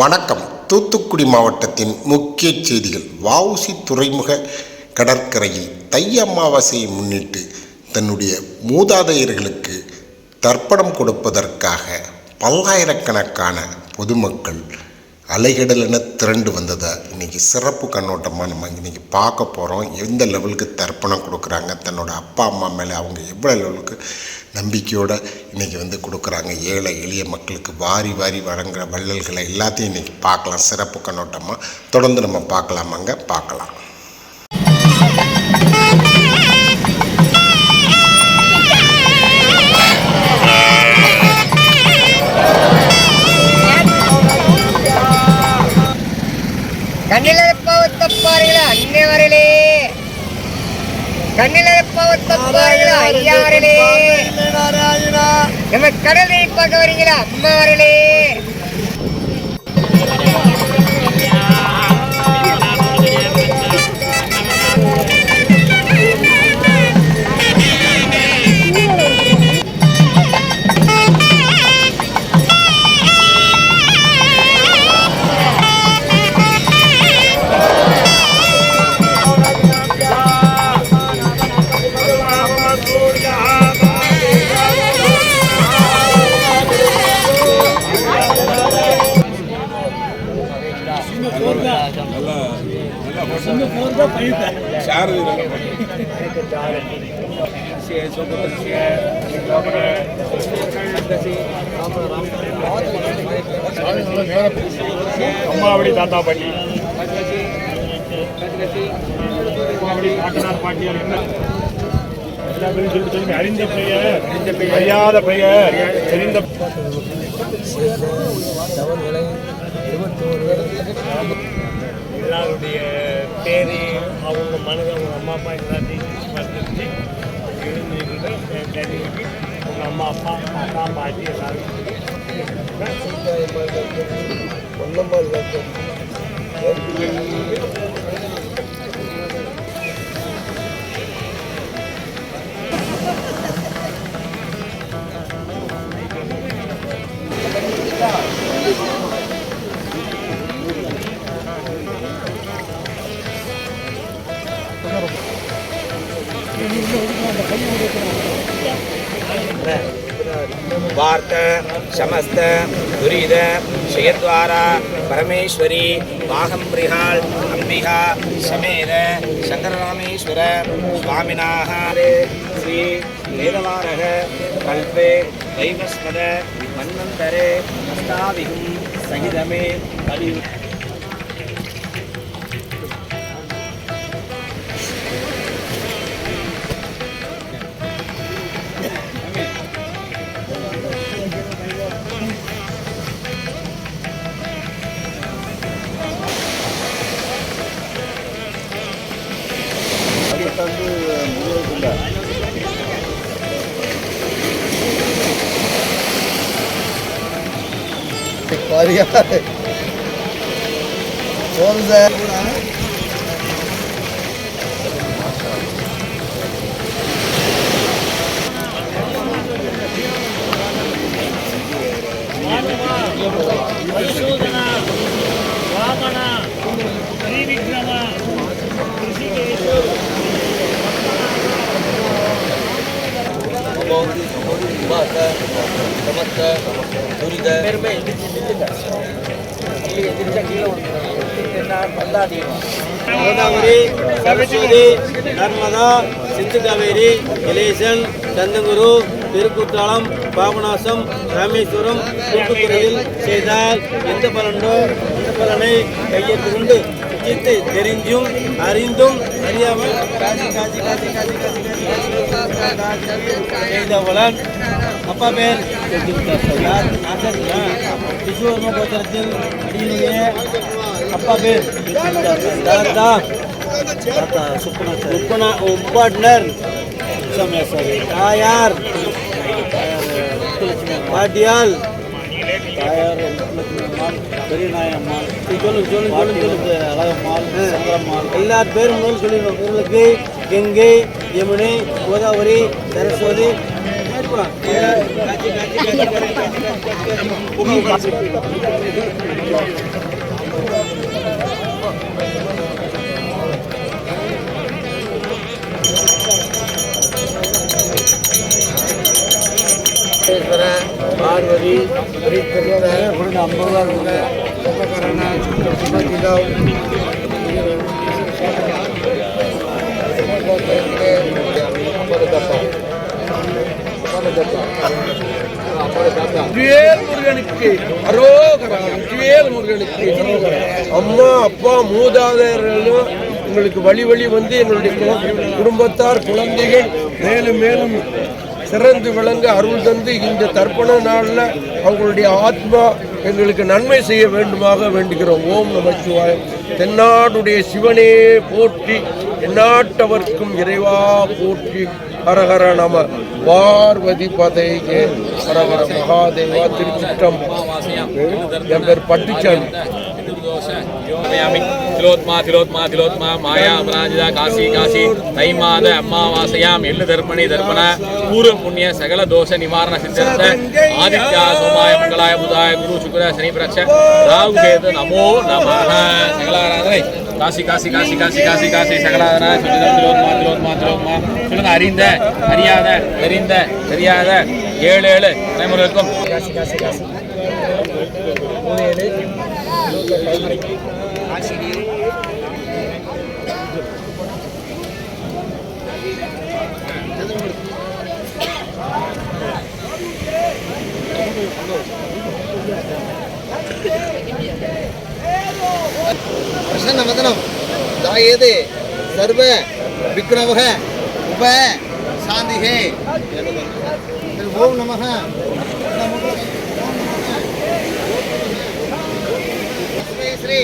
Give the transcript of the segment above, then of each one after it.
வணக்கம். தூத்துக்குடி மாவட்டத்தின் முக்கிய செய்திகள். வஉசி துறைமுக கடற்கரையில் தை அமாவாசையை முன்னிட்டு தன்னுடைய மூதாதையர்களுக்கு தர்ப்பணம் கொடுப்பதற்காக பல்லாயிரக்கணக்கான பொதுமக்கள் அலைகடல் என திரண்டு வந்ததை இன்றைக்கி சிறப்பு கண்ணோட்டமாக நம்ம இன்றைக்கி பார்க்க போகிறோம் எந்த லெவலுக்கு தர்ப்பணம் கொடுக்குறாங்க? தன்னோட அப்பா அம்மா மேலே அவங்க எவ்வளோ லெவலுக்கு நம்பிக்கையோடு இன்றைக்கி வந்து கொடுக்குறாங்க. ஏழை எளிய மக்களுக்கு வாரி வாரி வழங்குகிற வள்ளல்களை எல்லாத்தையும் இன்றைக்கி பார்க்கலாம். சிறப்பு கண்ணோட்டமாக தொடர்ந்து நம்ம பார்க்கலாமாங்க. பார்க்கலாம். ஐயாவர்களே நம்ம கடலை பார்க்க வரீங்களா அம்மாவர்களே. அம்மாவடி தாத்தா பாட்டி. அம்மாவடி பாட்டனார் பாட்டியார் என்ன? அறிந்த பெயர் அறியாத பெயர் தெரிந்த எல்லாருடைய பேரு அவங்க மனதை அவங்க அம்மா அப்பா எல்லாத்தையும் வந்துருச்சு எழுந்திருக்கு தெரிஞ்சு அவங்க அம்மா அப்பா தாத்தா பாட்டி எல்லாரும் वार्त समस्त दुरीद क्षयद्वारा परमेश्वरी वाहम्बृहाल् अम्बिका समेत शङ्कररामेश्वर स्वामिनाः श्री वेदवारः कल्पे दैवस्मद मन्वन्तरे अष्टाविहुं सहितमे कलि పరిశోధన వామన త్రివిక్రమ கோதாவரி சரஸ்வதி நர்மதா சிந்து காவேரி இலேசன் சந்தங்குரு திருக்குற்றாலம் பாபநாசம் ராமேஸ்வரம் தூத்துக்குடியில் செய்தால் எந்த பலனோ அந்த பலனை கையெழுத்து கொண்டு சித்து தெரிஞ்சும் அறிந்தும் அறியாமல் காசி காசி காசி காசி காசி காசி அப்பா பேர் விஸ்வகர்ம கோத்திரத்தில் அடியினுடைய அப்பா பேர் தாத்தா உப்பனா உப்பாட்னர் தாயார் பாட்டியால் தாயார் பெரியநாயம்மாள் சொல்லுங்க சொல்லுங்க சொல்லுங்க அழகம்மாள் சங்கரம்மாள் எல்லா பேரும் முதல் சொல்லிடுவோம் உங்களுக்கு கங்கை யமுனை கோதாவரி சரஸ்வதி बारवरी ब्रिज करून आहे म्हणून अंबरवाल आहे कलाकारांना प्रतिभा जिल्हा परत आपण வேல் முருகனுக்கு அரோகரா முருகனுக்கு. அம்மா அப்பா மூதாதையர்களும் எங்களுக்கு வழி வழி வந்து எங்களுடைய குடும்பத்தார் குழந்தைகள் மேலும் மேலும் சிறந்து விளங்க அருள் தந்து இந்த தர்ப்பண நாளில் அவங்களுடைய ஆத்மா எங்களுக்கு நன்மை செய்ய வேண்டுமாக வேண்டுகிறோம். ஓம் நமச்சிவாயம் தென்னாடுடைய சிவனே போற்றி எந்நாட்டவர்க்கும் இறைவா போற்றி. ஹரஹர நம. பார்வதி பதைகே. ஹரஹர மகாதேவா திருச்சிட்டம் என் பேர் பட்டுச்சாமி. திலோத்மா திலோத்மா திலோத்மா மாயா அபராஜிதா காசி காசி தை மாத அம்மாவாசையாம் எள்ளு தர்ப்பணி தர்ப்பண பூர்வ புண்ணிய சகல தோஷ நிவாரண சித்தர்த்த ஆதித்யா சோமாய மங்களாய புதாய குரு சுக்கர சனி பிரக்ஷ ராகு கேது நமோ நம சகலாராதனை காசி காசி காசி காசி காசி காசி சகலாதனா சுஜிதம் திலோத்மா திலோத்மா திலோத்மா சொல்லுங்க அறிந்த அறியாத தெரிந்த தெரியாத ஏழு ஏழு தலைமுறைக்கும் காசி காசி காசி பிரசன்னவதனம். தாயேது சர்வ விக்ரவக உப சாந்திகே. ஓம் நமக. ஸ்ரீ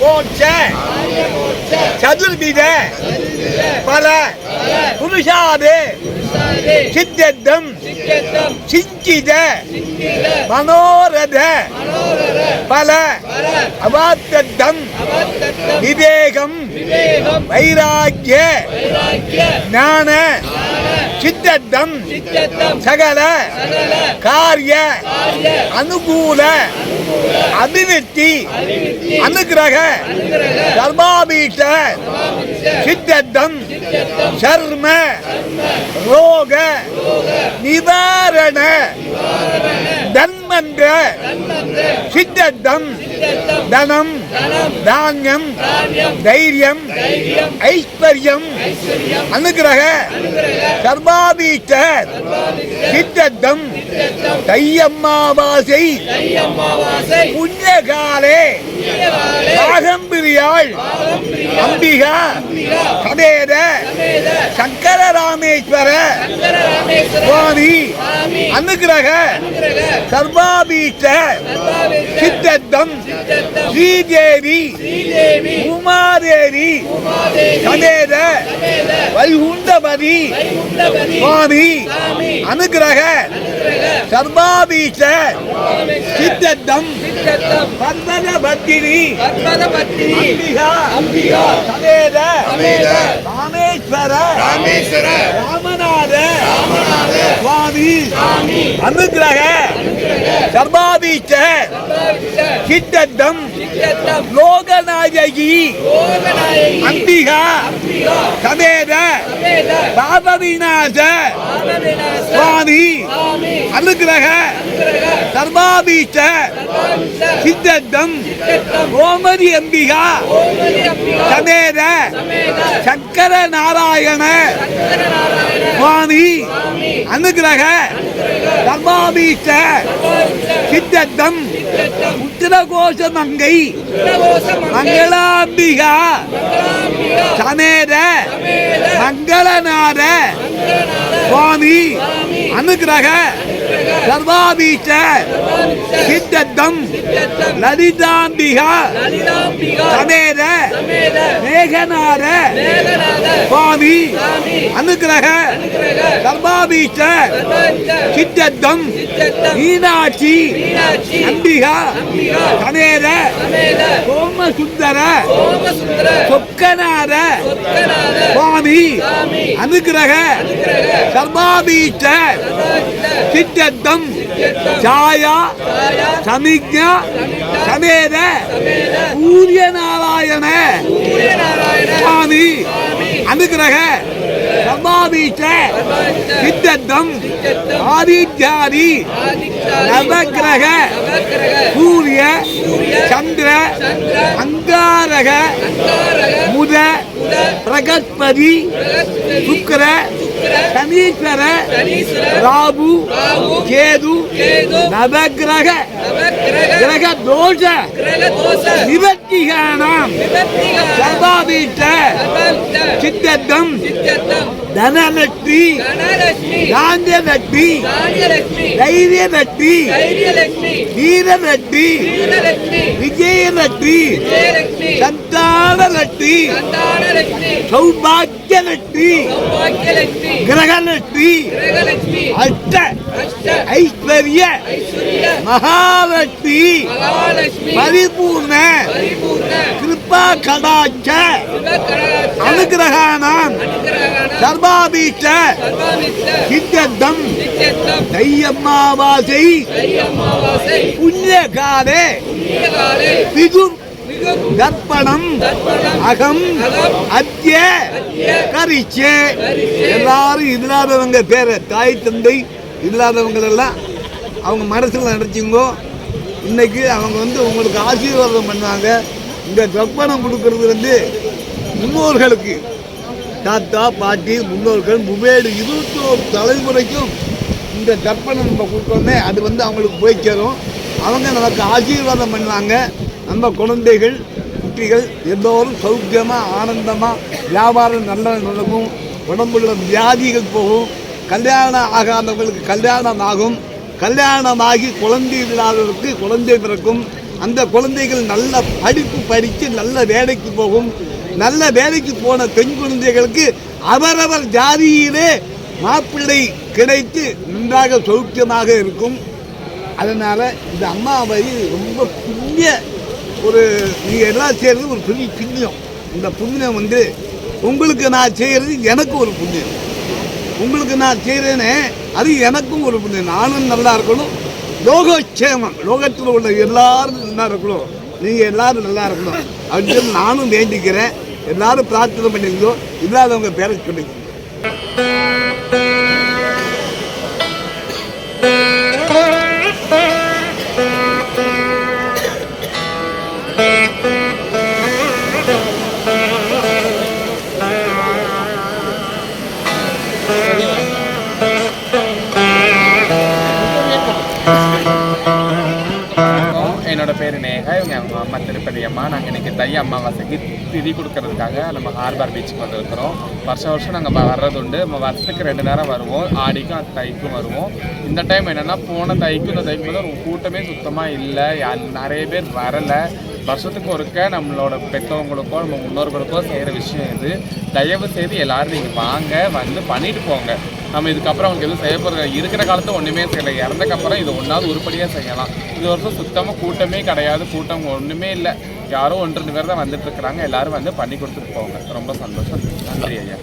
மோட்ச சதுர்வித பல. புருஷாது. சித்தம் சிஞ்சித. மனோரத. பல. அவாத்தம் விவேகம். வைராக்கிய. ஞான. சித்தம் சகல. காரிய. அனுகூல. அபிவிருத்தி அனுகிரக தர்மாபீஷ சித்தம் சர்ம. ரோக. நிவாரண. தன்மந்த சித்தம் தனம். தானியம். தைரியம். ஐஸ்வர்யம். அனுகிரக. சர்மாபீஷ்ட சித்தம் தையம்மாவாசை. புண்ணியகாலே. பாகம்பிரியாள். அம்பிகா. சமேத சங்கர ராமேஸ்வர சுவாமி. அனுகிரக சர்வாபீஷ்ட சித்தத்தம். ஸ்ரீதேவி உமாதேவி சமேத வைகுண்டபதி சுவாமி. அனுகிரக சர்வாபீஷ சித்தத்தம். பர்வத பத்தினி அம்பிகா. சமேத ராமேஸ்வர. ராமநாத. சுவாமி. அனுகிரக. சர்வாபீஷ்ட சித்தம் லோகநாயகி அம்பிகா சமேத பாபவிநாச சுவாமி அனுகிரக சர்வாபீஷ்ட சித்தம் ரோமதி அம்பிகா சமேத சங்கர நாராயண சுவாமி அனுகிரக சர்வாபீஷ்ட சித்தம் உத்திரகோஷ மங்கை மங்களாம்பிகா சமேத மங்களநாத சுவாமி அனுகிரக சர்வாபீஷ சித்தத்தம் லலிதாம்பிகா சமேத மேகநாத சுவாமி அனுகிரக சர்வாபீஷ சித்தத்தம் மீனாட்சி அம்பிகா சமேத சோமசுந்தர சொக்கநாத சுவாமி அனுகிரக சித்த சித்தத்தம் சாயா சமிக்ஞா சமேத சூரிய நாராயண சுவாமி அனுகிரக சர்வாபீஷ்ட சித்தத்தம் ஆதித்யாதி நவகிரக சூரிய சந்திர அங்காரக முத பிரகஸ்பதி சுக்கர சனீஸ்வர ராகு கேது நவகிரக கிரக தோஷ நிவர்த்திகானாம் சர்வாபீஷ்ட சித்தத்தம் தனலட்சுமி தாந்தியலட்சுமி தைரியலட்சுமி வீரலட்சுமி விஜயலட்சுமி சந்தானலட்சுமி சௌபாக்கியலட்சுமி கிரகலட்சுமி அஷ்ட ஐஸ்வர்ய மகாலட்சுமி பரிபூர்ண கிருபா கடாட்ச அனுகிரகானாம் சர்வாபீஷ்ட சித்தத்தம் தையம்மாவாசை புண்ணியகாலே விது தர்ப்பணம் அகம் அத்திய கரிச்சே எல்லாரும் இல்லாதவங்க பேரை தாய் தந்தை இல்லாதவங்களெல்லாம் அவங்க மனசில் நினச்சிங்கோ. இன்றைக்கி அவங்க வந்து உங்களுக்கு ஆசீர்வாதம் பண்ணுவாங்க. இந்த தர்ப்பணம் கொடுக்கறது வந்து முன்னோர்களுக்கு தாத்தா பாட்டி முன்னோர்கள் முவேடு இருபத்தோரு தலைமுறைக்கும் இந்த தர்ப்பணம் நம்ம கொடுத்தோன்னே அது வந்து அவங்களுக்கு போய் சேரும் அவங்க நமக்கு ஆசீர்வாதம் பண்ணுவாங்க. நம்ம குழந்தைகள் குட்டிகள் எல்லோரும் சௌக்கியமாக ஆனந்தமாக வியாபாரம் நல்லா நடக்கும். உடம்புள்ள வியாதிகள் போகும். கல்யாணம் ஆகாதவங்களுக்கு கல்யாணம் ஆகும் கல்யாணமாகி குழந்தை இல்லாதவருக்கு குழந்தை பிறக்கும். அந்த குழந்தைகள் நல்ல படிப்பு படித்து நல்ல வேலைக்கு போகும். நல்ல வேலைக்கு போன பெண் குழந்தைகளுக்கு அவரவர் ஜாதியிலே மாப்பிள்ளை கிடைத்து நன்றாக சௌக்கியமாக இருக்கும். அதனால் இந்த அம்மாவை ரொம்ப புண்ணிய ஒரு நீங்கள் எல்லாம் செய்கிறது ஒரு பெரிய புண்ணியம். இந்த புண்ணியம் வந்து உங்களுக்கு நான் செய்கிறது எனக்கு ஒரு புண்ணியம். உங்களுக்கு நான் செய்கிறேனே அது எனக்கும் ஒரு நானும் நல்லா இருக்கணும். லோகக்ஷேமம் லோகத்தில் உள்ள எல்லாரும் நல்லா இருக்கணும். நீங்கள் எல்லாரும் நல்லா இருக்கணும். அப்படின்னு நானும் வேண்டிக்கிறேன். எல்லாரும் பிரார்த்தனை பண்ணிக்கோ இல்லாதவங்க பேரை சொல்லிங்க இன்னைக்கு தை அமாவாசைக்கு திதி கொடுக்கறதுக்காக நம்ம ஹார்பர் பீச்சுக்கு வந்திருக்கிறோம். வருஷம் வருஷம் நாங்கள் வர்றது உண்டு நம்ம வருஷத்துக்கு ரெண்டு நேரம் வருவோம். ஆடிக்கும் அந்த தைக்கும் வருவோம். இந்த டைம் என்னென்னா போன தைக்கும் இந்த தைக்கும் போது ஒரு கூட்டமே சுத்தமாக இல்லை. யார் நிறைய பேர் வரலை. வருஷத்துக்கு ஒருக்க நம்மளோட பெற்றவங்களுக்கோ நம்ம முன்னோர்களுக்கோ செய்கிற விஷயம் இது. தயவு செய்து எல்லாரும் நீங்கள் வாங்க வந்து பண்ணிட்டு போங்க. நம்ம இதுக்கப்புறம் அவங்களுக்கு எதுவும் செய்ய போகிறது இருக்கிற காலத்தில் ஒன்றுமே செய்யலை. இறந்தக்கப்புறம் இது ஒன்றாவது உருப்படியாக செய்யலாம். இது வருஷம் சுத்தமாக கூட்டமே கிடையாது. கூட்டம் ஒன்றுமே இல்லை. யாரோ ஒன்று ரெண்டு பேர் தான் வந்துட்டு இருக்கிறாங்க. எல்லாரும் வந்து பண்ணி கொடுத்துட்டு போங்க. ரொம்ப சந்தோஷம். நன்றி ஐயா.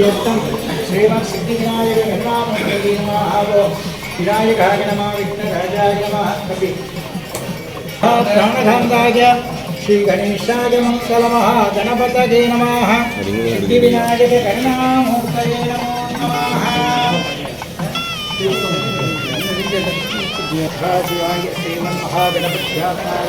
अभिविदर्शित्यर्थं श्रीमत्सिद्धिविनायक गणनामन्त्री नमः विनायकाय नमः विघ्नराजाय नमः कपि प्राणधान्ताय श्रीगणेशाय मङ्गलमः गणपतये नमः सिद्धिविनायक गणनामूर्तये नमो नमः शिवाय श्रीमन्महागणपत्यात्माय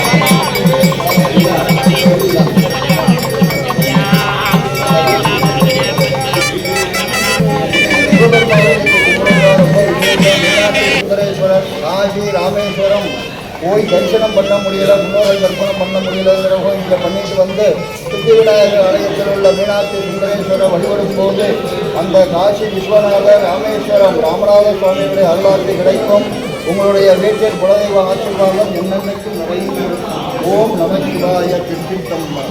முடியல முன்னோர்கள் தர்ப்பணம் பண்ண முடியலங்கிறவங்க இங்கே பண்ணிட்டு வந்து சித்தி விநாயகர் ஆலயத்தில் உள்ள மீனாட்சி சுந்தரேஸ்வரர் வழிபடும் போது அந்த காசி விஸ்வநாதர் ராமேஸ்வரம் ராமநாத சுவாமியுடைய அருளாட்சி கிடைக்கும். உங்களுடைய வீட்டில் குலதெய்வ ஆசீர்வாதம் என்னென்னைக்கும் நிறைய ஓம் நமச்சிவாய திருச்சித்தம்மா